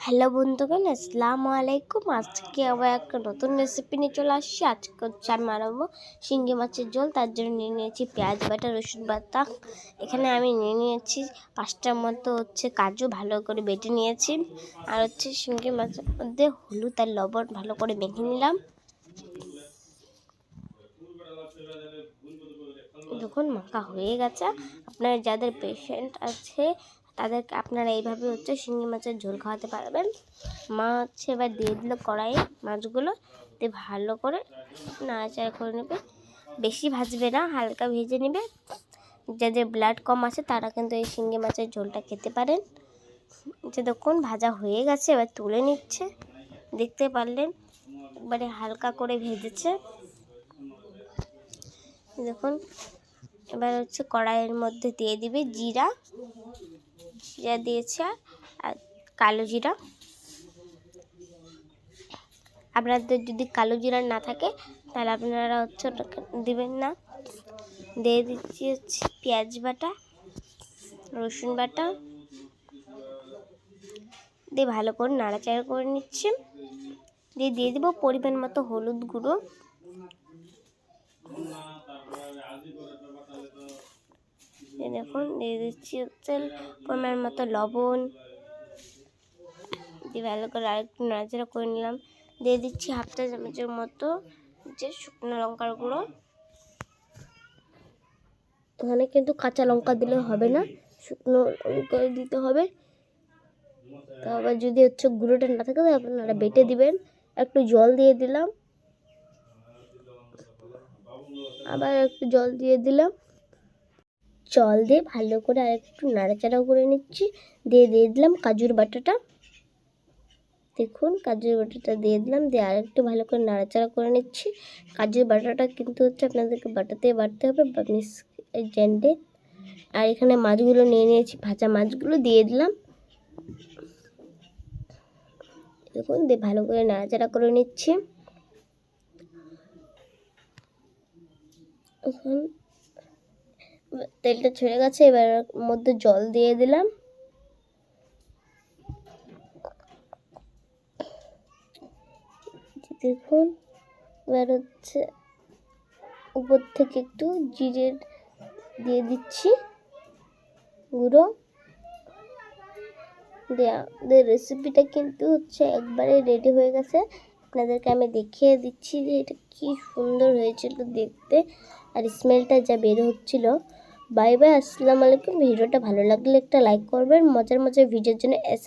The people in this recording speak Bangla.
হ্যালো বন্ধুগণ, আসসালামু আলাইকুম। আজকে আবার একটা নতুন রেসিপি নিয়ে চলে আসছি। আজকে হচ্ছে আমি বানাবো শিঙ্গি মাছের ঝোল। তার জন্য নিয়ে নিয়েছি পেঁয়াজ বাটা, রসুন বাটা। এখানে আমি নিয়ে নিয়েছি পাঁচটার মতো হচ্ছে কাজু ভালো করে বেটে নিয়েছি। আর হচ্ছে শিঙ্গি মাছের মধ্যে হলুদ আর লবণ ভালো করে মেখে নিলাম। দেখুন, মাখা হয়ে গেছে। আপনার যাদের পেশেন্ট আছে তাদেরকে আপনারা এইভাবে হচ্ছে শিঙ্গি মাছের ঝোল খাওয়াতে পারবেন। মা হচ্ছে এবার দিয়ে দিল কড়াইয়ে মাছগুলো, দিয়ে ভালো করে নাড়াচাড়া করে নেবে। বেশি ভাজবে না, হালকা ভেজে নেবে। যাদের ব্লাড কম আছে তারা কিন্তু এই শিঙ্গি মাছের ঝোলটা খেতে পারেন। যে দেখুন ভাজা হয়ে গেছে, এবার তুলে নিচ্ছে। দেখতে পারলেন, একবারে হালকা করে ভেজেছে। দেখুন, এবার হচ্ছে কড়াইয়ের মধ্যে দিয়ে দিবে জিরা। জিরা দিয়েছে আর কালো জিরা। আপনাদের যদি কালো জিরা না থাকে, তাহলে আপনারা হচ্ছে ওটাকে দিবেন না। দিয়ে দিচ্ছি হচ্ছে পেঁয়াজ বাটা, রসুন বাটা। দিয়ে ভালো করে নাড়াচাড়া করে নিচ্ছি। দিয়ে দিয়ে দেবো পরিমাণ মতো হলুদ গুঁড়ো। এই দেখুন, দিয়ে দিচ্ছি হচ্ছে পরিমাণ মতো লবণ। দিয়ে ভালো করে আরেকটু নাড়াচাড়া করে নিলাম। দিয়ে দিচ্ছি হাফটা চামচের মতো যে শুকনো লঙ্কার গুঁড়ো। এখানে কিন্তু কাঁচা লঙ্কা দিলে হবে না, শুকনো লঙ্কা দিতে হবে। আবার যদি হচ্ছে গুঁড়োটা না থাকে আপনারা বেটে দিবেন। একটু জল দিয়ে দিলাম। আবার একটু জল দিয়ে দিলাম। জল দিয়ে ভালো করে আর একটু নাড়াচাড়া করে নিচ্ছি। দিয়ে দিয়ে দিলাম কাজুর বাটাটা। দেখুন, কাজুর বাটাটা দিয়ে দিলাম। দিয়ে আর একটু ভালো করে নাড়াচাড়া করে নিচ্ছি। কাজুর বাটাটা কিন্তু হচ্ছে আপনাদেরকে বাটাতে বাটতে হবে মিস জেন্টে আর এখানে মাছগুলো নিয়ে নিয়েছি, ভাজা মাছগুলো দিয়ে দিলাম। দেখুন, দিয়ে ভালো করে নাড়াচাড়া করে নিচ্ছি। এখন তেলটা ছেড়ে গেছে, এবার মধ্যে জল দিয়ে দিলাম। দেখুন, এবার হচ্ছে উপর থেকে একটু জিরে দিয়ে দিচ্ছি, গুঁড়ো। দেওয়া রেসিপিটা কিন্তু হচ্ছে একবারে রেডি হয়ে গেছে। আপনাদেরকে আমি দেখিয়ে দিচ্ছি যে এটা কি সুন্দর হয়েছিল দেখতে, আর স্মেলটা যা বের হচ্ছিল। বাই বাই, আসসালামু আলাইকুম। ভিডিওটা ভালো লাগলে একটা লাইক করবেন। মজার মজার ভিডিওর জন্য এস